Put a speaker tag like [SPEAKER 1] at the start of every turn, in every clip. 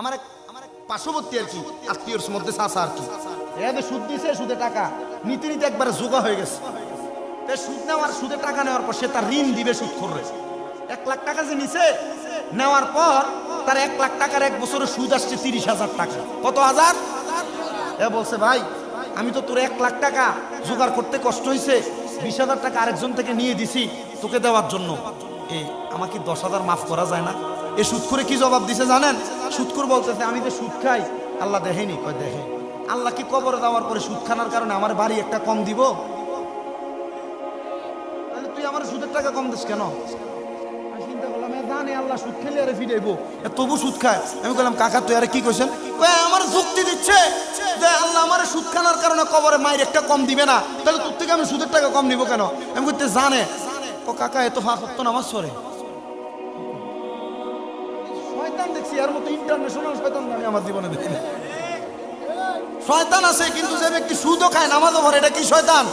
[SPEAKER 1] আমার আমার পার্শ্ববর্তী আর কি, আত্মীয়র মধ্যে চাষা আর কি। এভাবে সুদ দিছে, সুদে টাকা। নিতে নিতে একবারে জোগা হয়ে গেছে। সুদ নেওয়ার, সুদে টাকা নেওয়ার পর সে তার ঋণ দিবে সুদ করবে এক লাখ টাকা যে নিছে, নেওয়ার পর তার এক লাখ টাকার এক বছরের সুদ আসছে তিরিশ হাজার টাকা। কত হাজার? এ বলছে, ভাই, আমি তো তোর এক লাখ টাকা জোগাড় করতে কষ্ট হয়েছে বিশ হাজার টাকা আরেকজন থেকে নিয়ে দিছি তোকে দেওয়ার জন্য। এ, আমাকে দশ হাজার মাফ করা যায় না? এ সুদ করে কি জবাব দিছে জানেন? সুদ করে বলতেছে, আমি যে সুদ খাই, আল্লাহ দেখেনি। কয়, দেখে। আল্লাহ কি কবরে দেওয়ার পরে সুদ খানার কারণে আমার বাড়ি একটা কম দিব? তুই আমার সুদের টাকা কম দিস কেন? আমি বললাম তুই আরে কি আমার যুক্তি দিচ্ছে আল্লাহ আমার সুদ খানার কারণে কবরে মায়ের একটা কম দিবে না। তাহলে তোর থেকে আমি সুদের টাকা কম কেন? আমি জানে। কাকা সরে শয়তান দেখছি এর মতো ইন্টারন্যাশনাল শয়তান আমি আমার জীবনে দেখি। শয়তান আছে, কিন্তু যে ব্যক্তি সুদও খায়, নামাজও পড়ে, এটা কি শয়তান?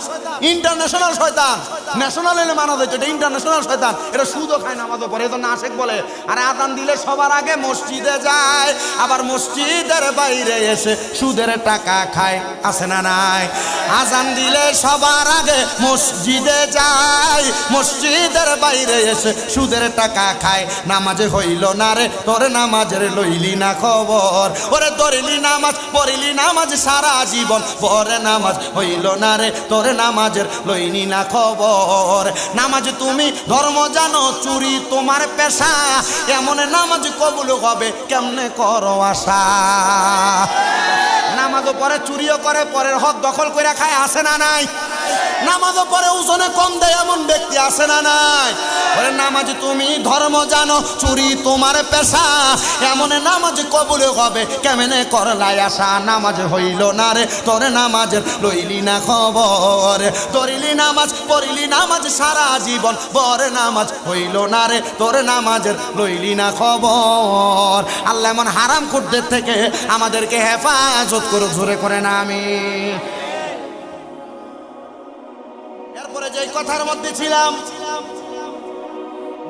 [SPEAKER 1] ইন্টারন্যাশনাল শয়তান। ন্যাশনাল এলে মানা যাইতো এটা ইন্টারন্যাশনাল শয়তান। এটা সুদও খায়, নামাজও পড়ে, এজন্য আশেক বলে, আর আজান দিলে সবার আগে মসজিদে যায়, আবার মসজিদের বাইরে এসে সুদের টাকা খায়। আছে না নাই? আজান দিলে সবার আগে মসজিদে যায়, মসজিদের বাইরে এসে সুদের টাকা খায়। নামাজে হইল না রে, তোর নামাজের লইলি না খবর। ওরে ধরিলি নামাজ, পড়িলি নামাজ সারা জীবন, পরে নামাজ হইল না রে, তোর নামাজের লইনি না খবর। নামাজ তুমি ধর্ম জানো, চুরি তোমার পেশা। এমন নামাজ কবুল হবে, কেমনে করো আশা? নামাজও পরে চুরিও করে, পরের হক দখল করে খায় আসে না নাই? নামাজও পরে ওজনে কম দেয়, এমন ব্যক্তি আসে না নাই? ওরে নামাজ তুমি ধর্ম জানো, চুরি তোমার পেশা। এমন নামাজ কবুল হবে, কেমনে করলাই আশা? নামাজ হইল না রে, তোর নামাজের লইলি না খবর। ধরিলি নামাজ, পড়িলি নামাজ, সারা জীবন বরে নামাজ হইল না রে, তোর নামাজের লইলি না খবর। আল্লাহ এমন হারাম খুঁটদের থেকে আমাদেরকে হেফাজত করে জোরে করে না আমি। এরপরে যে কথার মধ্যে ছিলাম,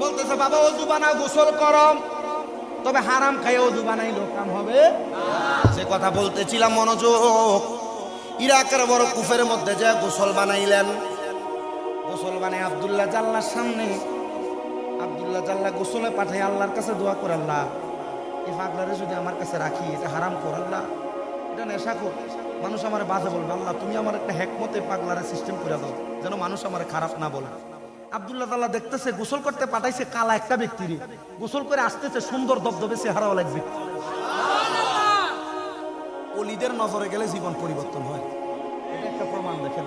[SPEAKER 1] বলতেছে, বাবা, অজু বানাও, গোসল করম তবে হারাম খাই অজু বানাইলো কাম হবে? সে কথা বলতেছিলাম, মনোযোগ। ইরাকের বড় কুফের মধ্যে যে গোসল বানাইলেন, গোসল বানাই আবদুল্লাহ জাল্লার সামনে। আবদুল্লাহ জাল্লা গোসলে পাঠাই আল্লাহর কাছে দোয়া করে আল্লাহ এই পাগলারে যদি আমার কাছে রাখি, এটা হারাম কর এটা নেশা কর। মানুষ আমার বাজে বলবে আল্লাহ তুমি আমার একটা হ্যাকমতে পাগলারে সিস্টেম করে দাও যেন মানুষ আমার খারাপ না বলে। আবদুল্লাহ তাল্লাহ দেখতেছে গোসল করতে পাঠাইছে কালা একটা ব্যক্তিরই গোসল করে আসতেছে সুন্দর দবদবে চেহারাও লাগবে অলিদের নজরে গেলে জীবন পরিবর্তন হয়। এটা একটা প্রমাণ দেখেন।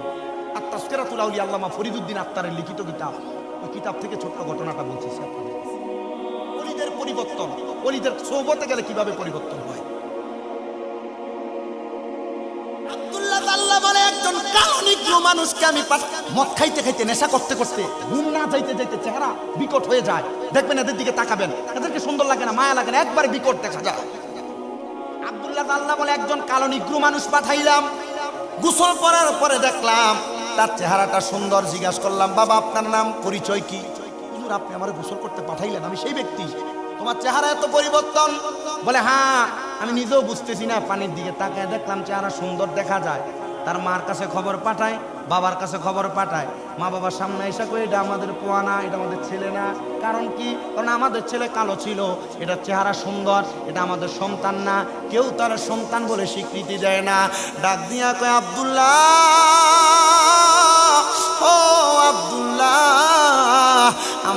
[SPEAKER 1] আর তাস্কেরা তুলাউলি আল্লামা ফরিদুদ্দিন আক্তারের লিখিত কিতাব ওই কিতাব থেকে ছোট্ট ঘটনাটা আপনাদের। অলিদের পরিবর্তন অলিদের সৌবতে গেলে কীভাবে পরিবর্তন হয়? বলে একজন কারণিজ্ঞ মানুষকে আমি মদ খাইতে খাইতে, নেশা করতে করতে ঘুম না যাইতে যাইতে চেহারা বিকট হয়ে যায়। দেখবেন এদের দিকে তাকাবেন। এদেরকে সুন্দর লাগে না, মায়া লাগে না, একবার বিকট দেখা যায়। আব্দুল্লাহ আল্লাহ বলে একজন কালো মানুষ পাঠাইলাম। গোসল করার পরে দেখলাম তার চেহারাটা সুন্দর, জিজ্ঞাসা করলাম, বাবা, আপনার নাম, পরিচয় কি? আপনি আমার গোসল করতে পাঠাইলেন, আমি সেই ব্যক্তি। তোমার চেহারা এত পরিবর্তন? বলে হ্যাঁ আমি নিজেও বুঝতেছি না। পানির দিকে তাকায় দেখলাম চেহারা সুন্দর দেখা যায়। তার মার কাছে খবর পাঠায়, বাবার কাছে খবর পাঠায়। মা বাবার সামনে এসে কই এটা আমাদের পোয়া না, এটা আমাদের ছেলে না। কারণ কি? কারণ আমাদের ছেলে কালো ছিল, এটা চেহারা সুন্দর, এটা আমাদের সন্তান না। কেউ তার সন্তান বলে স্বীকৃতি দেয় না। ডাক দিয়া কয়, আব্দুল্লাহ!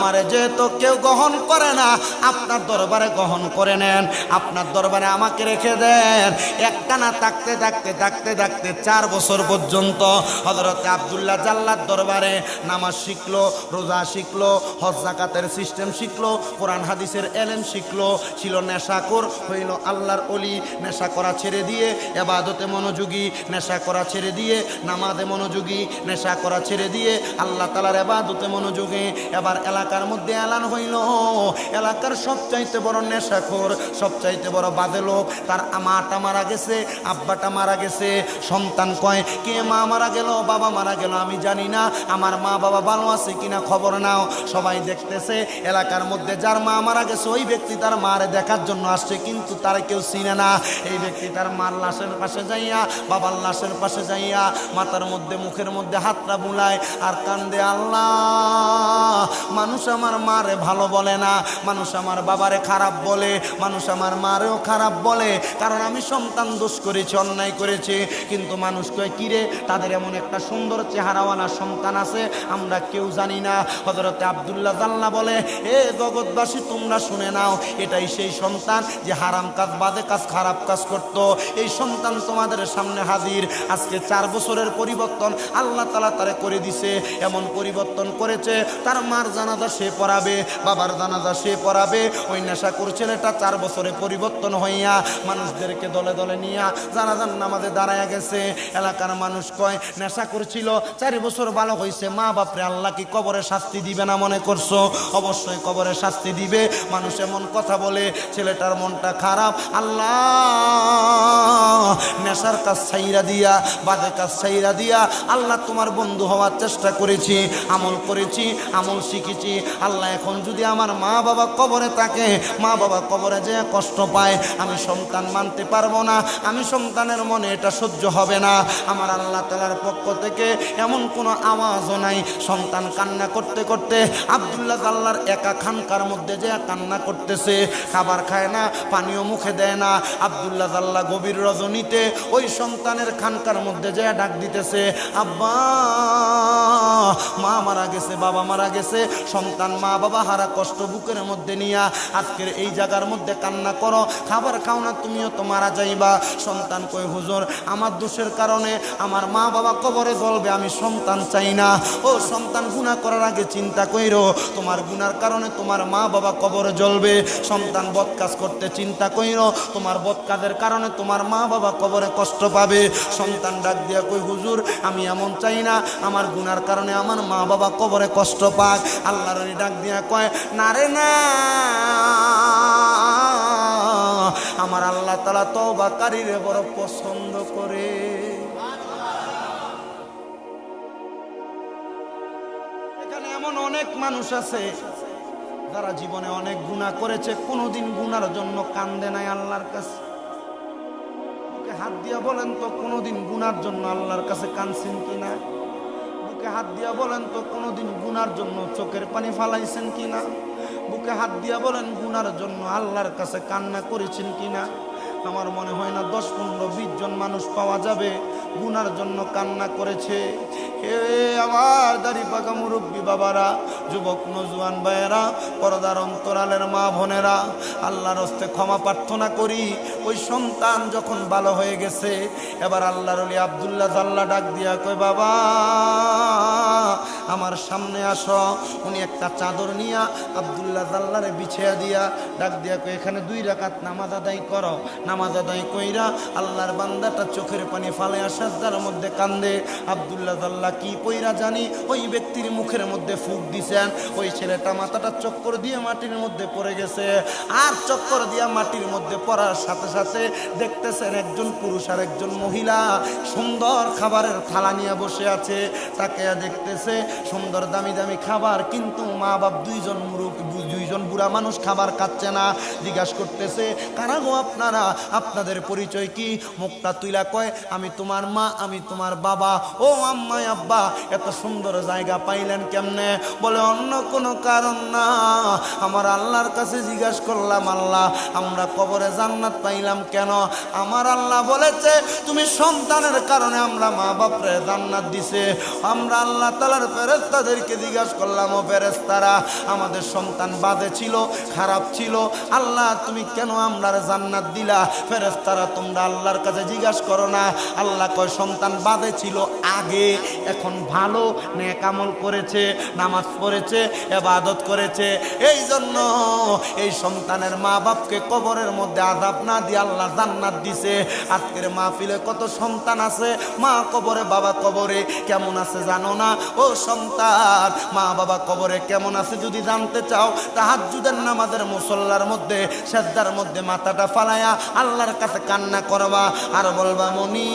[SPEAKER 1] আমারে যেহেতু কেউ গ্রহণ করে না, আপনার দরবারে গ্রহণ করে নেন, আপনার দরবারে আমাকে রেখে দেন। একটা না থাকতে থাকতে থাকতে থাকতে চার বছর পর্যন্ত হজরত আবদুল্লাহ জাল্লার দরবারে নামাজ শিখলো, রোজা শিখলো, হজ জাকাতের সিস্টেম শিখলো, কোরআন হাদিসের এলেম শিখলো, ছিল নেশাকর হইল আল্লাহর অলি নেশা করা ছেড়ে দিয়ে, এবাদতে মনোযোগী, নেশা করা ছেড়ে দিয়ে, নামাজে মনোযোগী, নেশা করা ছেড়ে দিয়ে, আল্লাহ তালার এবাদতে মনোযোগী, এবার এলাকার এলাকার মধ্যে এলান হইল। এলাকার সবচাইতে বড় নেশাখোর, সবচাইতে বড় বাজে লোক, তার মাটা মারা গেছে আব্বাটা মারা গেছে, সন্তান কয়, কে মা মারা গেল, বাবা মারা গেল, আমি জানি না, আমার মা বাবা ভালো আছে কিনা খবর নাও। সবাই দেখতেছে, এলাকার মধ্যে যার মা মারা গেছে, ওই ব্যক্তি তার মারে দেখার জন্য আসছে, কিন্তু তারা কেউ চিনে না। এই ব্যক্তি তার মার লাশের পাশে যাইয়া, বাবার লাশের পাশে যাইয়া, মাথার মধ্যে, মুখের মধ্যে হাতটা বুলায় আর কান্দে, আল্লাহ, মানুষ আমার মারে ভালো বলে না, মানুষ আমার বাবারে খারাপ বলে, মানুষ আমার মারেও খারাপ বলে। কারণ আমি সন্তান দোষ করেছি, অন্যায় করেছি। কিন্তু মানুষ কয়, কিরে, তাদের এমন একটা সুন্দর চেহারাওয়ালা সন্তান আছে, আমরা কেউ জানি না। হজরতে আবদুল্লাহ জাল্লা বলে, এ জগৎবাসী, তোমরা শুনে নাও, এটাই সেই সন্তান যে হারাম কাজ বাদে কাজ, খারাপ কাজ করত। এই সন্তান তোমাদের সামনে হাজির। আজকে চার বছরের পরিবর্তন, আল্লাহ তালা তারে করে দিছে, এমন পরিবর্তন করেছে। তার মার জানাজা সে পড়াবে, বাবার জানাজা সে পড়াবে, ওই নেশা করে ছেলেটা চার বছরে পরিবর্তন হইয়া মানুষদেরকে দলে দলে নিয়া জানাজার নামাজে দাঁড়ায় গেছে। এলাকার মানুষ কয়, নেশা করছিল, চারি বছর ভালো হয়েছে মা বাপরে আল্লাহ কি কবরে শাস্তি দিবে না মনে করছ? অবশ্যই কবরে শাস্তি দিবে। মানুষ এমন কথা বলে, ছেলেটার মনটা খারাপ, আল্লাহ! নেশার কাজ ছাইরা দিয়া বাদে কাজ ছাইরা দিয়া, আল্লাহ তোমার বন্ধু হওয়ার চেষ্টা করেছি, আমল করেছি, আমল শিখেছি আল্লাহ, এখন যদি আমার মা বাবা কবরে থাকে, মা বাবা কবরে যে কষ্ট পায়, আমি সন্তান মানতে পারব না, আমি সন্তানের মনে এটা সহ্য হবে না। আমার আল্লাহ তালার পক্ষ থেকে এমন কোনো আওয়াজও নাই, সন্তান কান্না করতে করতে আবদুল্লাহ আল্লাহর একা খানকার মধ্যে যে কান্না করতেছে, খাবার খায় না, পানীয় মুখে দেয় না, আবদুল্লাহ আল্লাহ গভীর রজনীতে ওই সন্তানের খানকার মধ্যে যে ডাক দিতেছে, আব্বা, মা মারা গেছে, বাবা মারা গেছে, সন্তান মা বাবা হারা কষ্ট বুকের মধ্যে নিয়া, আজকের এই জায়গার মধ্যে কান্না করো, খাবার খাও না তুমিও তো মারা যাইবা। সন্তান কই হুজুর, আমার দোষের কারণে আমার মা বাবা কবরে জ্বলবে, আমি সন্তান চাই না। ও সন্তান গুণা করার আগে চিন্তা কইরো, তোমার গুনার কারণে তোমার মা বাবা কবরে জ্বলবে। সন্তান বদ কাজ করতে চিন্তা কইরো, তোমার বদ কাজের কারণে তোমার মা বাবা কবরে কষ্ট পাবে। সন্তান ডাক দিয়া কই হুজুর, আমি এমন চাই না, আমার গুনার কারণে আমার মা বাবা কবরে কষ্ট পাক। আল্লাহর ওই ডাক দিয়া কয়, না রে না, আমার আল্লাহ তালা তবাকারীরে বড় পছন্দ করে। এখানে এমন অনেক মানুষ আছে যারা জীবনে অনেক গুণা করেছে, কোনোদিন গুনার জন্য কান্দে নাই আল্লাহর কাছে। হাত দিয়া বলেন তো, কোনোদিন গুনার জন্য আল্লাহর কাছে কানছেন কিনা? বুকে হাত দিয়া বলেন তো, কোনোদিন গুনার জন্য চোখের পানি ফালাইছেন কিনা? বুকে হাত দিয়া বলেন, গুনার জন্য আল্লাহর কাছে কান্না করেছেন কিনা? আমার মনে হয় না দশ, পনেরো, বিশ জন মানুষ পাওয়া যাবে? গুনার জন্য কান্না করেছে। হে আমার দাড়ি পাকা মুরব্বী বাবারা, যুবক নজুয়ান ভাইয়েরা, পরদার অন্তরালের মা বোনেরা, আল্লাহর হস্তে ক্ষমা প্রার্থনা করি। ওই সন্তান যখন ভালো হয়ে গেছে, এবার আল্লাহর অলি আবদুল্লাহ জাল্লা ডাক দিয়া কয়, বাবা, আমার সামনে আসো। উনি একটা চাদর নিয়া আবদুল্লাহ জাল্লারে বিছিয়া দিয়া ডাক দিয়া কয়, এখানে দুই রাকাত নামাজ আদায় করো। আদায় কইরা আল্লাহর বান্দাটা চোখের পানি ফালে আসার মধ্যে কান্দে। আবদুল্লাহ জাল্লা কি পইরা জানি, ওই ব্যক্তির মুখের মধ্যে ফুক দিছেন, ওই ছেলেটা মাথাটা চক্কর দিয়ে মাটির মধ্যে পড়ে গেছে। আর চক্কর দিয়া মাটির মধ্যে পড়ার সাথে সাথে দেখতেছেন একজন পুরুষ আর একজন মহিলা সুন্দর খাবারের থালা নিয়ে বসে আছে। তাকে দেখতেছে সুন্দর দামি দামি খাবার, কিন্তু মা বাপ দুইজন মুরুখ, দুইজন বুড়া মানুষ খাবার খাচ্ছে না। জিজ্ঞাসা করতেছে, কারা গো আপনারা? আপনাদের পরিচয় কি? মুখটা তুইলা কয়, আমি তোমার মা, আমি তোমার বাবা। ও আম্মা আব্বা, এত সুন্দর জায়গা পাইলেন কেমনে? বলে, অন্য কোনো কারণ না। আমার আল্লাহর কাছে জিজ্ঞাসা করলাম, আল্লাহ, আমরা কবরে জান্নাত পাইলাম কেন? আমার আল্লাহ বলেছে, তুমি সন্তানের কারণে আমরা মা বাপরে জান্নাত দিছে। আমরা আল্লাহ তালার ফেরেস্তাদেরকে জিজ্ঞাসা করলাম, ও ফেরেস্তারা আমাদের সন্তান বাদে ছিল, খারাপ ছিল? আল্লাহ, তুমি কেন আমরা জান্নাত দিলা? ফেরেস্তারা তোমরা আল্লাহর কাছে জিজ্ঞাসা করো না। আল্লাহ কয়, সন্তান বাজে ছিল আগে, এখন ভালো, নেক আমল করেছে, নামাজ পড়েছে, এবাদত করেছে। এই জন্য এই সন্তানের মা বাপকে কবরের মধ্যে আদাব না দিয়ে আল্লাহ জান্নাত দিছে। আজকের মাহফিলে কত সন্তান আছে? মা কবরে, বাবা কবরে, কেমন আছে জানো না? ও সন্তান, মা, বাবা কবরে কেমন আছে যদি জানতে চাও? তাহাজ্জুদের নামাজের মুসল্লার মধ্যে, সেজদার মধ্যে মাথাটা ফালায়া আল্লাহর কাছে কান্না করবা আর বলবা মনি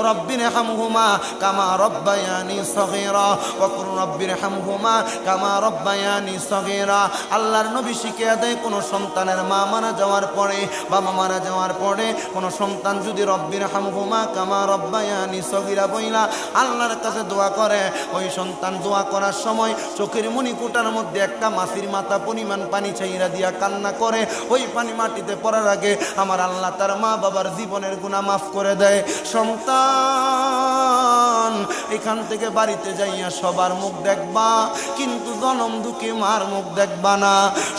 [SPEAKER 1] رب ارحمهما كما ربياني صغيرا وقل رب ارحمهما كما ربياني صغيرا আল্লাহর নবী শিখে দেয় কোনো সন্তানের মা মারা যাওয়ার পরে বাবা মারা যাওয়ার পরে কোনো সন্তান যদি রব্বির হামহুমা কামা রব্বায়ানি সগিরা বইলা আল্লাহর কাছে দোয়া করে ওই সন্তান দোয়া করার সময় চোখের মণিকুটার মধ্যে একটা মাসির মাথা পরিমাণ পানি চাইরা দিয়া কান্না করে ওই পানি মাটিতে পড়ার আগে আমার আল্লাহ তার মা বাবার জীবনের গুণা মাফ করে দেয় সন্তান। এখান থেকে বাড়িতে যাইয়া সবার মুখ দেখবা, কিন্তু জনম দুঃখী মার মুখ দেখবা না।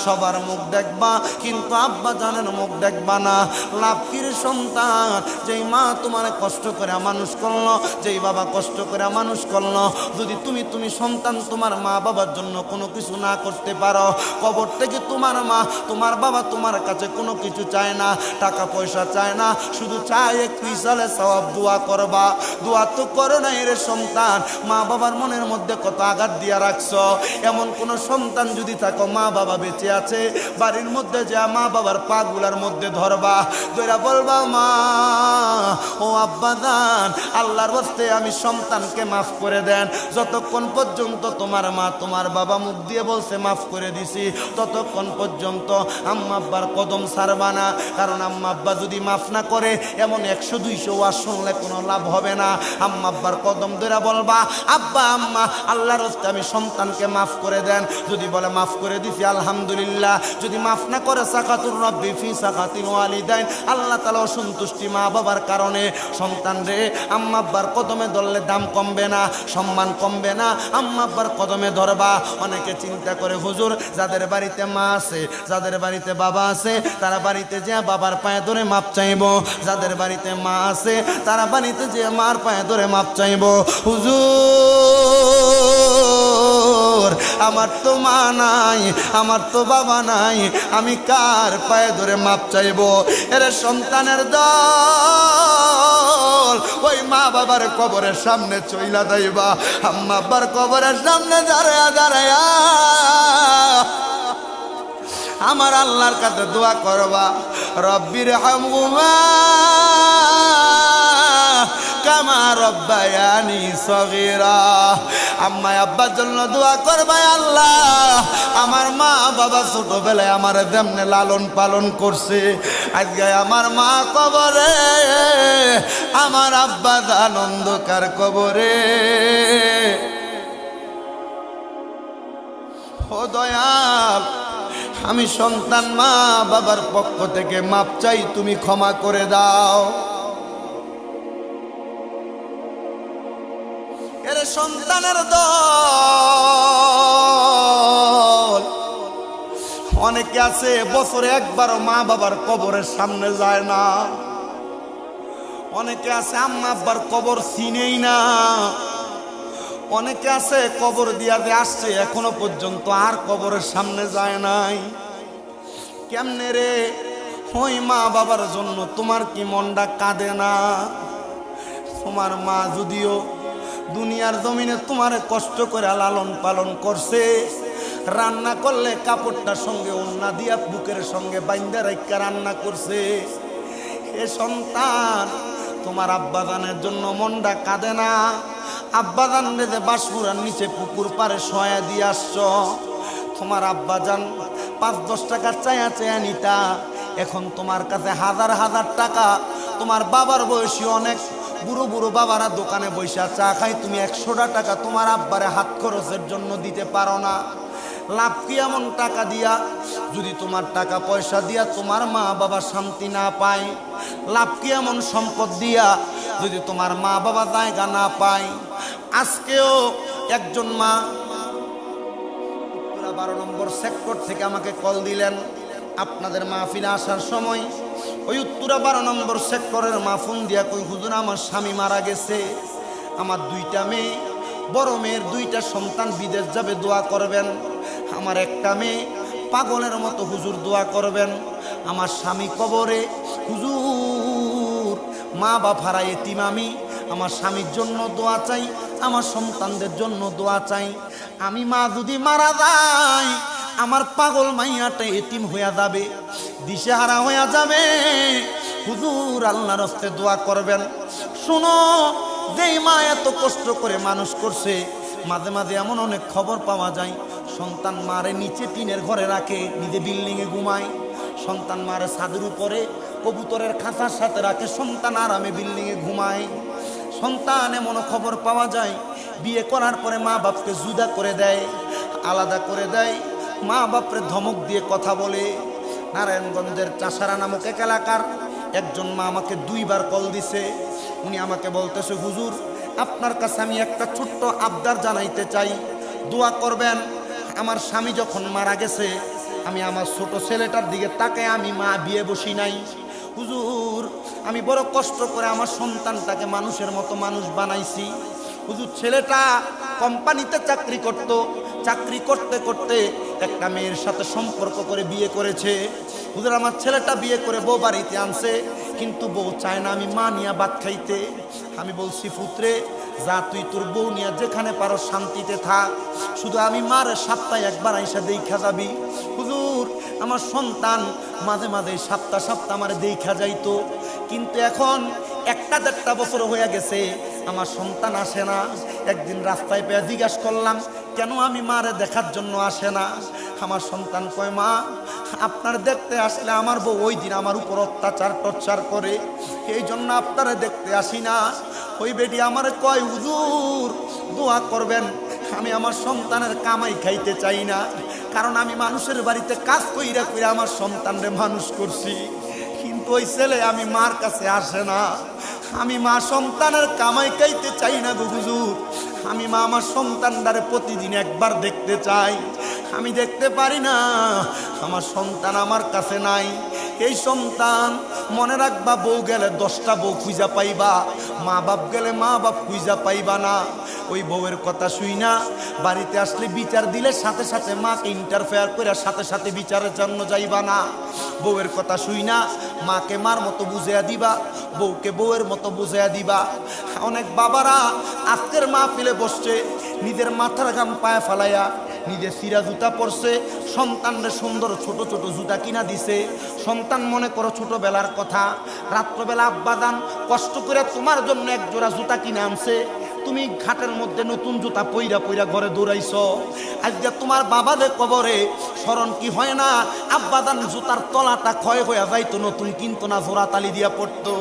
[SPEAKER 1] সবার মুখ দেখবা, কিন্তু আব্বা জানের মুখ দেখবা না। লাভকির সন্তান? যেই মা তোমার কষ্ট করে মানুষ করল, যেই বাবা কষ্ট করে মানুষ করল, যদি তুমি তুমি সন্তান তোমার মা বাবার জন্য কোনো কিছু না করতে পারো, কবর থেকে তোমার মা, তোমার বাবা তোমার কাছে কোনো কিছু চায় না, টাকা পয়সা চায় না, শুধু চায় একটু ইসালে সব দোয়া করবা। দোয়া তো করো না রে সন্তান। মা বাবার মনের মধ্যে কত আঘাত দিয়া রাখছ? এমন কোন সন্তান যদি থাকো, মা বাবা বেঁচে আছে, বাড়ির মধ্যে যা মা বাবার পাগুলার মধ্যে ধরবা। ধরা বলবা, মা ও আব্বা দান আল্লাহর বস্তে আমি সন্তানকে মাফ করে দেন। যতক্ষণ পর্যন্ত তোমার মা তোমার বাবা মুখ দিয়ে বলছে, মাফ করে দিছি, ততক্ষণ পর্যন্ত আম্মা আব্বার কদম সারবা না। কারণ আম্মা আব্বা যদি মাফ না করে, এমন একশো দুইশো ওয়াজ শুনলে কোনো লাভ হবে না। আম্মা আব্বার কদম ধরে বলবা, আব্বা, আম্মা, আল্লাহর হস্তে আমি সন্তানকে মাফ করে দেন। যদি বলে, মাফ করে দিছি, আলহামদুলিল্লাহ। যদি মাফ না করে, সাকাতুর রব্বি ফি সাকাতিন ওয়ালিদাইন। আল্লাহ তালা অসন্তুষ্টি মা বাবার কারণে সন্তান রে, আম্মা আব্বার কদমে ধরলে দাম কমবে না, সম্মান কমবে না, আম্মা আব্বার কদমে ধরবা। অনেকে চিন্তা করে, হুজুর, যাদের বাড়িতে মা আছে, যাদের বাড়িতে বাবা আছে, তারা বাড়িতে যে বাবার পায়ে ধরে মাপ চাইব। যাদের বাড়িতে মা আছে, তারা বাড়িতে যে মার পায়ে ধরে মাপ চাইব। হুজুর! আমার তো মা নাই, আমার তো বাবা নাই, আমি কার পায়ে ধরে মাপ চাইব? এর সন্তানের দল, ওই মা বাবার কবরের সামনে চইলা দেবা আম্মা কবরের সামনে দাঁড়ায়া দাঁড়ায়া। আমার আল্লাহর কাছে দোয়া করবা। রব্বির হামগুমা কামা রব্বায়ানি সগীরা। আম্মা, আব্বার জন্য দোয়া করবা আল্লাহ। আমার মা বাবা ছোটবেলায় আমার যেমনে লালন পালন করছে, আজকে আমার মা কবরে, আমার আব্বা আনন্দকার কবরে। ও দয়াল, আমি সন্তান মা বাবার পক্ষ থেকে মাপ চাই, তুমি ক্ষমা করে দাও। সন্তানের দল। অনেকে আছে, বছরে একবারও মা বাবার কবরের সামনে যায় না। অনেকে আছে, আম্মা আব্বার কবর চিনেই না। অনেকে আছে, কবর দিয়া আসছে, এখনও পর্যন্ত আর কবরের সামনে যায় নাই। কেমনে রে? ওই মা বাবার জন্য তোমার কি মনটা কাঁদে না? তোমার মা যদিও দুনিয়ার জমিনে তোমার কষ্ট করে লালন পালন করছে। রান্না করলে কাপড়টার সঙ্গে অন্যা দিয়া বুকের সঙ্গে বাইন্দা রাইকা রান্না করছে। এ সন্তান, তোমার আব্বাজানের জন্য মনটা কাঁদে না। আব্বাজান যে বাসপুরার নিচে পুকুর পারে সয়া দিয়ে আসছ। তোমার আব্বাজান পাঁচ দশ টাকা চায়া চায়া নিতা। এখন তোমার কাছে হাজার হাজার টাকা। তোমার বাবার বয়সী অনেক। বুড়ো বুড়ো বাবারা দোকানে বৈশা চা খাই, তুমি একশোটা টাকা তোমার আব্বারে হাত খরচের জন্য দিতে পারো না। লাভ কি এমন টাকা দিয়া? যদি তোমার টাকা পয়সা দিয়া তোমার মা বাবা শান্তি না পায়, লাভ কি এমন সম্পদ দিয়া? যদি তোমার মা বাবা জায়গা না পায়, আজকেও একজন মা বারো নম্বর সেক্টর থেকে আমাকে কল দিলেন। আপনাদের মাহফিলে আসার সময় ওই উত্তরা বারো নম্বর সেক্টরের মাহফুন দিয়া কই, হুজুর, আমার স্বামী মারা গেছে। আমার দুইটা মেয়ে, বড় মেয়ের দুইটা সন্তান বিদেশ যাবে, দোয়া করবেন। আমার একটা মেয়ে, পাগলের মতো হুজুর, দোয়া করবেন। আমার স্বামী কবরে, হুজুর, মা বাপ হারা এতিম আমি। আমার স্বামীর জন্য দোয়া চাই, আমার সন্তানদের জন্য দোয়া চাই। আমি মা যদি মারা যাই আমার পাগল মাইয়াটা এতিম হইয়া যাবে, দিশেহারা হইয়া যাবে। হুজুর আল্লাহ রস্তে দোয়া করবেন। শোনো, যেই মা এত কষ্ট করে মানুষ করছে, মাঝে মাঝে এমন অনেক খবর পাওয়া যায়, সন্তান মারে নিচে টিনের ঘরে রাখে, নিজে বিল্ডিংয়ে ঘুমায়। সন্তান মারে ছাদের উপরে কবুতরের খাঁচার সাথে রাখে, সন্তান আরামে বিল্ডিংয়ে ঘুমায়। সন্তান এমন খবর পাওয়া যায়, বিয়ে করার পরে মা বাপকে জুদা করে দেয়, আলাদা করে দেয়। মা বাপরে ধমক দিয়ে কথা বলে, নারায়ণগঞ্জের চাষারা নামক এক এলাকার একজন মা আমাকে দুইবার কল দিছে। উনি আমাকে বলতেছে, হুজুর, আপনার কাছে আমি একটা ছোট্ট আবদার জানাইতে চাই। দোয়া করবেন, আমার স্বামী যখন মারা গেছে, আমি আমার ছোট ছেলেটার দিকে তাকে আমি মা বিয়ে বসি নাই। হুজুর, আমি বড় কষ্ট করে আমার সন্তানটাকে মানুষের মতো মানুষ বানাইছি। হুজুর, ছেলেটা কোম্পানিতে চাকরি করত। চাকরি করতে করতে একটা মেয়ের সাথে সম্পর্ক করে বিয়ে করেছে। হুজুর, আমার ছেলেটা বিয়ে করে বউ বাড়িতে আনছে, কিন্তু বউ চায় না আমি মা নিয়ে ভাত খাইতে। আমি বলছি, পুত্রে, যা তুই তোর বউ নিয়ে যেখানে পারো শান্তিতে থাক। শুধু আমি মার সপ্তাহে একবার আইসা দেখা যাবি। হুজুর, আমার সন্তান মাঝে মাঝে সপ্তাহ সপ্তাহ আমার দেখা যাইতো। কিন্তু এখন একটা দেড়টা বছর হয়ে গেছে আমার সন্তান আসে না। একদিন রাস্তায় পেয়ে জিজ্ঞাসা করলাম, কেন আমি মারে দেখার জন্য আসে না? আমার সন্তান কয়, মা, আপনার দেখতে আসলে আমার বউ ওই দিন আমার উপর অত্যাচার টর্চার করে। এই জন্য আপনারা দেখতে আসি না। ওই বেটি আমার কয়, হুজুর, দোয়া করবেন, আমি আমার সন্তানের কামাই খাইতে চাই না। কারণ আমি মানুষের বাড়িতে কাজ কইরা কইরা আমার সন্তানরে মানুষ করছি। কিন্তু ওই ছেলে আমি মার কাছে আসে না। আমি মা সন্তানের কামাই কাইতে চাই না গো হুজুর। আমি মা আমার সন্তানটারে প্রতিদিন একবার দেখতে চাই। আমি দেখতে পারি না, আমার সন্তান আমার কাছে নাই। এই সন্তান মনে রাখবা, বউ গেলে দশটা বউ খুঁজা পাইবা। মা বাপ গেলে মা বাপ খুঁজা পাইবা না। ওই বউয়ের কথা শুই না। বাড়িতে আসলে বিচার দিলে সাথে সাথে মাকে ইন্টারফেয়ার করে সাথে সাথে বিচারের জন্য যাইবা না। বউয়ের কথা শুই না, মাকে মার মতো বুঝাইয়া দিবা, বউকে বউয়ের মতো বুঝাইয়া দিবা। অনেক বাবারা আজকের মা ফেলে বসছে, নিজের মাথার ঘাম পায়ে ফালাইয়া নিজের সিরা জুতা পরছে, সন্তানরে সুন্দর ছোট ছোট জুতা কিনা দিছে। সন্তান মনে করো ছোটবেলার কথা, রাত্রবেলা আব্বাদান কষ্ট করে তোমার জন্য এক জোড়া জুতা কিনে আনছে। তুমি ঘাটের মধ্যে নতুন জুতা পইরা পইরা ঘরে দৌড়াইছ। আজকে তোমার বাবাদের কবরে স্মরণ কি হয় না? আব্বাদান জুতার তলাটা ক্ষয় হয়ে যাইতো, নতুন কিন্তু না, জোড়া তালি দিয়া পড়তো।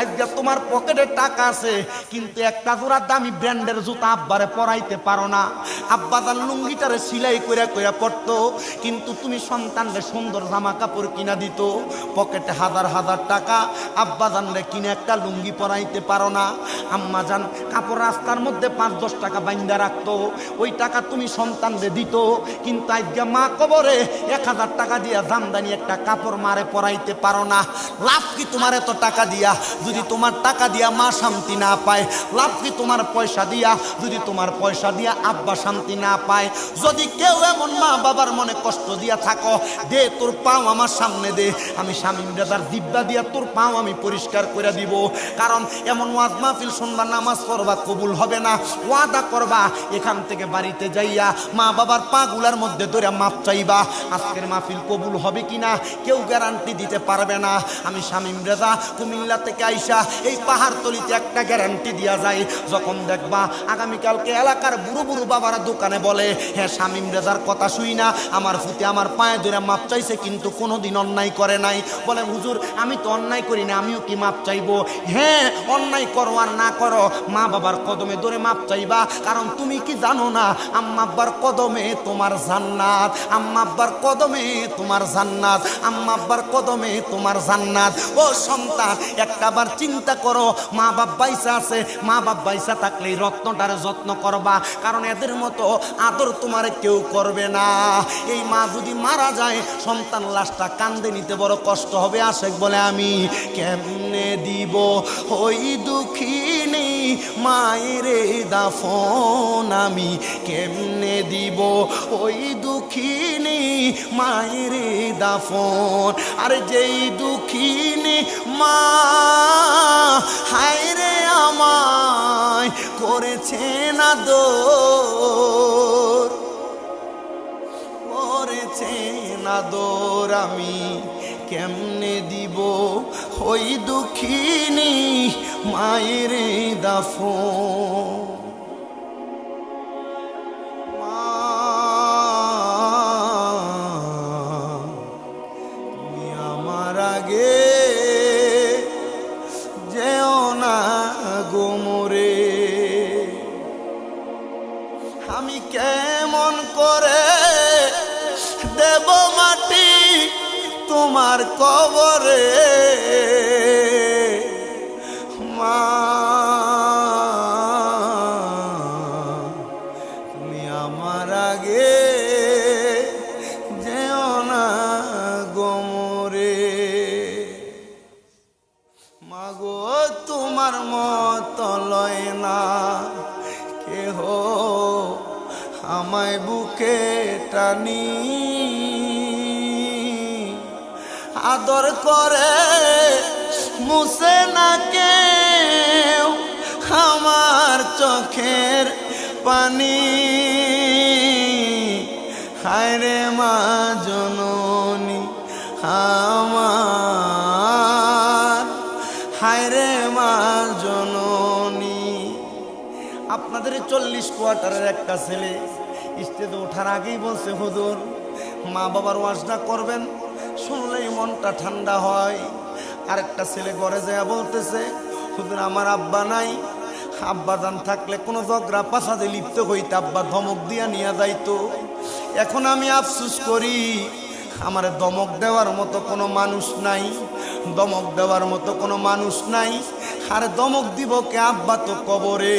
[SPEAKER 1] আজকে তোমার পকেটে টাকা আছে, কিন্তু একটা জোড়া দামি ব্র্যান্ডের জুতা আব্বারে পরাইতে পারো না। আব্বাদান লুঙ্গিটারে সিলাই কইরা কইরা পড়তো, কিন্তু তুমি সন্তানরে সুন্দর জামা কাপড় কিনা দিত। পকেটে হাজার হাজার টাকা আব্বাজানরে কিনে একটা লুঙ্গি পরাইতে পারো না। আম্মা যান কাপড় রাস্তার মধ্যে পাঁচ, দশ টাকা বাইন্দা রাখতো। ওই টাকা তুমি সন্তানরে দিত। কিন্তু আজকে মা কবরে এক হাজার টাকা দিয়া জামদানি একটা কাপড় মারে পরাইতে পারো না। লাভ কি তোমার এত টাকা দিয়া? যদি তোমার টাকা দিয়া মা শান্তি না পায়, লাভ কি তোমার পয়সা দিয়া? যদি তোমার পয়সা দিয়া আব্বা শান্তি না পায়, যদি কেউ এমন মা বাবার মনে কষ্ট দিয়া থাকো, দে, তোর পাও আমার সামনে দে। আমি স্বামী দাদার দিব্যা দিয়া তোর পাও আমি পরিষ্কার করে দিব। কারণ এমন ওয়াজ মাহফিল শুনবা, নামাজ করবা কবুল হবে না। ওয়াদা করবা, এখান থেকে বাড়িতে যাইয়া মা বাবার পাগুলার মধ্যে ধরে মাপ চাইবা, আজকের মাহফিল কবুল হবে কিনা, কেউ গ্যারান্টি দিতে পারবে না। আমি শামীম রেজা, কুমিল্লা থেকে আইসা এই পাহাড়তলিতে একটা গ্যারান্টি দেওয়া যায়। যখন দেখবা আগামীকালকে এলাকার বুড়ো বুড়ো বাবারা দোকানে বলে হ্যাঁ শামীম রেজার কথা শুই না, আমার ফুতে আমার পায়ে ধরে মাপ চাইছে, কিন্তু কোনোদিন অন্যায় করে নাই। বলে, হুজুর, আমি তো অন্যায় করি না, আমিও কি মাপ চাইব? হ্যাঁ অন্যায় করো আর না করো। মা বাবার কদর কদমে ধরে মাপ চাইবা। কারণ তুমি কি জানো না আম্মাব্বার কদমে তোমার জান্নাত, আম্মা আব্বার কদমে তোমার জান্নাত, আম্মা আব্বার কদমে তোমার জান্নাত। ও সন্তান একটাবার চিন্তা করো মা বাপ বাইসা আছে মা বাপ বাইসা থাকলে রত্নটার যত্ন করবা। কারণ এদের মতো আদর তোমার কেউ করবে না। এই মা যদি মারা যায়, সন্তান লাশটা কান্দে নিতে বড় কষ্ট হবে। আশেক বলে, আমি কেমনে দিব? ওই দুঃখিনী মায়েরে দাফন আমি কেমনে দিব? ওই দুঃখিনী মায়েরে দাফন। আরে যেই দুঃখিনী মা হায় রে আমায় করেছে না দোর করেছে না দোর আমি কেমনে দিব? ওই দুঃখিনী মায়ের দাফো মাগো, তোমার মত লয় না। কেহ আমায় বুকে টানি। আদর করে মুসে না কেউ আমার চোখের পানি। হায় রে মা জননী, আমার চল্লিশ কোয়ার্টারের একটা ছেলে। স্টেজে ওঠার আগেই বলছে, হুজুর, মা বাবার ওয়াজটা করবেন? শুনলেই মনটা ঠান্ডা হয়। আরেকটা ছেলে ঘরে যায় বলতেছে, হুজুর, আমার আব্বা নাই। আব্বা জান থাকলে কোনো ঝগড়া পাশাতে লিপ্ত হইতে আব্বা ধমক দিয়া নিয়ে যাইতো। এখন আমি আফসুস করি, আমার দমক দেওয়ার মতো কোনো মানুষ নাই দমক দেওয়ার মতো কোনো মানুষ নাই। আর দমক দিব কে আব্বা তো কবরে।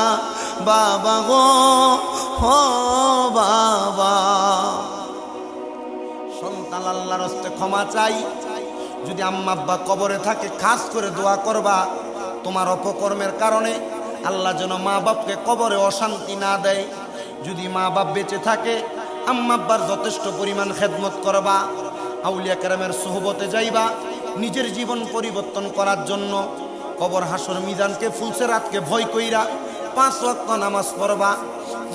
[SPEAKER 1] বাবা গো, ও বাবা। সন্তান আল্লাহর হস্তে ক্ষমা চাই। যদি আম্মা আব্বা কবরে থাকে, খাস করে দোয়া করবা। তোমার অপকর্মের কারণে আল্লাহ যেন মা বাপকে কবরে অশান্তি না দেয়। যদি মা বাপ বেঁচে থাকে, আম্মা আব্বার যথেষ্ট পরিমাণ খেদমত করবা। আউলিয়া কেরামের সোহবতে যাইবা, নিজের জীবন পরিবর্তন করার জন্য। কবর হাসর মিজানকে ফুলসে রাতকে ভয় কইরা পাঁচ ওয়াক্ত নামাজ পড়বা।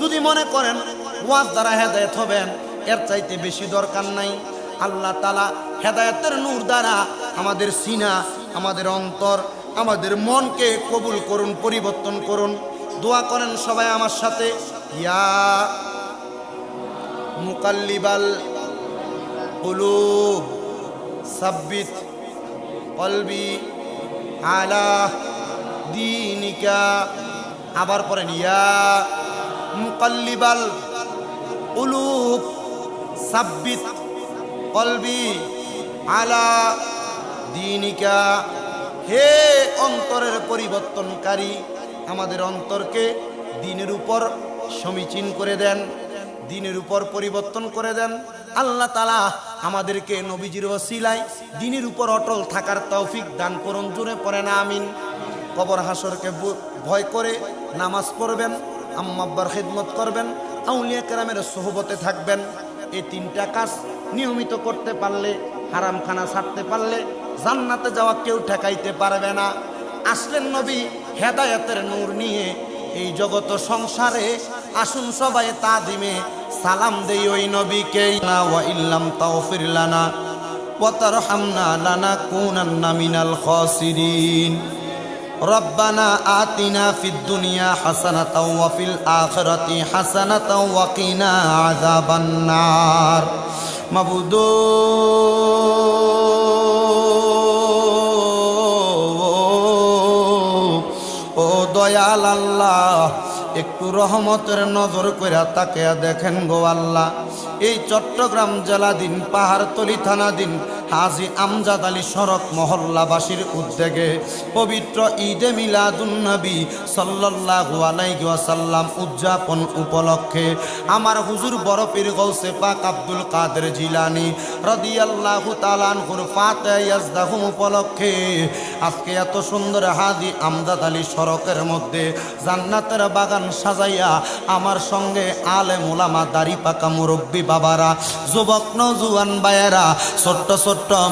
[SPEAKER 1] যদি মনে করেন ওয়াজ দ্বারা হেদায়ত হবেন, এর চাইতে বেশি দরকার নাই। আল্লাহ তালা হেদায়তের নূর দ্বারা আমাদের সিনা, আমাদের অন্তর, আমাদের মনকে কবুল করুন, পরিবর্তন করুন। দোয়া করেন সবাই আমার সাথে। ইয়া মুকাল্লিবাল কুলুব, সাব্বিত কলবি আলা দিনিকা। আবার পরেন ইয়া মুকাল্লিবাল উলুব সাব্বিত কলবি আলা দিনিকা। হে অন্তরের পরিবর্তনকারী, আমাদের অন্তরকে দিনের উপর সমীচীন করে দেন, দিনের উপর পরিবর্তন করে দেন। আল্লাহ তালা আমাদেরকে নবীজির ওসিলায় দিনের উপর অটল থাকার তৌফিক দান করুন জুড়ে পড়ে না আমিন। কবর হাসরকে ভয় করে নামাজ পড়বেন আম্মাব্বার খেদমত করবেন, আউলিয়া কেরামের সোহবতে থাকবেন। এই তিনটা কাজ নিয়মিত করতে পারলে, হারামখানা ছাড়তে পারলে, জান্নাতে যাওয়া কেউ ঠেকাইতে পারবে না। আসলেন নবী হেদায়তের নূর নিয়ে এই জগত সংসারে, আসুন সবাই তা দিমে সালাম দেই ওই নবীকে। ইল্লাম তাওফির লানা, ওয়া তারহামনা লানাকুনান্না মিনাল খাসিরিন। রব্বানা আতিনা ফিদ দুনিয়া হাসানাতাও ওয়া ফিল আখিরাতি হাসানাতাও ওয়া কিনা আযাবান নার মাবুদু, ও দয়াল আল্লাহ, একটু রহমতের নজর কইরা তাকে দেখেন গো আল্লাহ। এই চট্টগ্রাম জেলা দিন পাহাড়তলি থানা দিন হাজি আমজাদ আলী সড়ক মহল্লাবাসীর উদ্যোগে পবিত্র ঈদে মিলাদুন্নবী ওয়াসাল্লাম উদযাপন উপলক্ষে আমার হুজুর বড় পীর গৌসে পাক আব্দুল কাদের জিলানি রাদিয়াল্লাহু তাআলা আনহুর ফাতিহা উপলক্ষে আজকে এত সুন্দর হাজি আমজাদ আলী সড়কের মধ্যে জান্নাতের বাগান সাজাইয়া আমার সঙ্গে আলে মোলামা দাড়ি পাকা মুরব্বী বাবারা, যুবক নজুয়ান বায়েরা ছোট্ট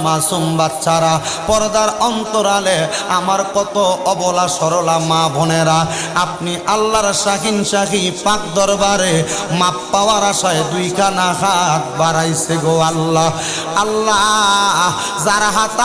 [SPEAKER 1] মাসুম বাচ্চারা, পর্দার অন্তরালে আমার কত অবলা সরলা মা বোনেরা। আপনি আল্লাহর শাহিন শাহি পাক দরবারে মাপ পাওয়ার আশায় দুই কানা হাত বাড়াইছে গো আল্লাহ। আল্লাহ, যারা হাত